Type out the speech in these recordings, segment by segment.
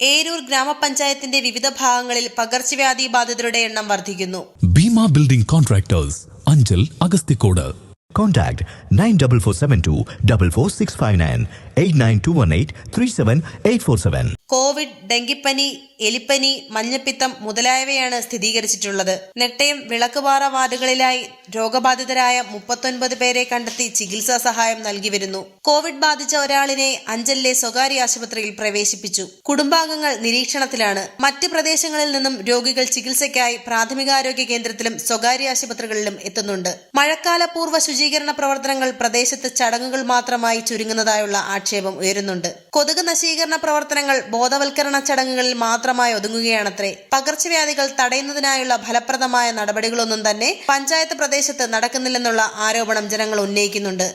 ഏരൂർ ഗ്രാമപഞ്ചായത്തിന്റെ വിവിധ ഭാഗങ്ങളിൽ പകർച്ചവ്യാധി ബാധിതരുടെ എണ്ണം വർദ്ധിക്കുന്നു Bhima building contractors Anchal Agasthikode Contact 94472 44659 89218 37847. Covid ഡെങ്കിപ്പനി എലിപ്പനി മഞ്ഞപ്പിത്തം മുതലായവയാണ് സ്ഥിരീകരിച്ചിട്ടുള്ളത്. നെട്ടയം വിളക്കുപാറ വാർഡുകളിലായി രോഗബാധിതരായ മുപ്പത്തൊൻപത് പേരെ കണ്ടെത്തി ചികിത്സാ സഹായം നൽകി വരുന്നു. കോവിഡ് ബാധിച്ച ഒരാളിനെ അഞ്ചലിലെ സ്വകാര്യ ആശുപത്രിയിൽ പ്രവേശിപ്പിച്ചു. കുടുംബാംഗങ്ങൾ നിരീക്ഷണത്തിലാണ്. മറ്റ് പ്രദേശങ്ങളിൽ നിന്നും രോഗികൾ ചികിത്സയ്ക്കായി പ്രാഥമികാരോഗ്യ കേന്ദ്രത്തിലും സ്വകാര്യ ആശുപത്രികളിലും എത്തുന്നുണ്ട്. മഴക്കാല പൂർവ ശുചീകരണ പ്രവർത്തനങ്ങൾ പ്രദേശത്ത് ചടങ്ങുകൾ മാത്രമായി ചുരുങ്ങുന്നതായുള്ള ആക്ഷേപം ഉയരുന്നുണ്ട്. കൊതുക് നശീകരണ പ്രവർത്തനങ്ങൾ ബോധവൽക്കരണ ചടങ്ങുകളിൽ മാത്രമായി ഒതുങ്ങുകയാണത്രേ. പകർച്ചവ്യാധികൾ തടയുന്നതിനായുള്ള ഫലപ്രദമായ നടപടികളൊന്നും തന്നെ പഞ്ചായത്ത് പ്രദേശത്ത് നടക്കുന്നില്ലെന്നുള്ള ആരോപണം ജനങ്ങൾ ഉന്നയിക്കുന്നുണ്ട്.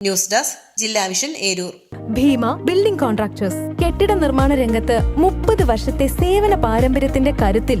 ന്യൂസ് ഡെസ്ക് ജില്ലാ vision Eroor. Bhima building contractors. കെട്ടിട നിർമ്മാണ രംഗത്ത് മുപ്പത് വർഷത്തെ സേവന പാരമ്പര്യത്തിന്റെ കരുത്തിൽ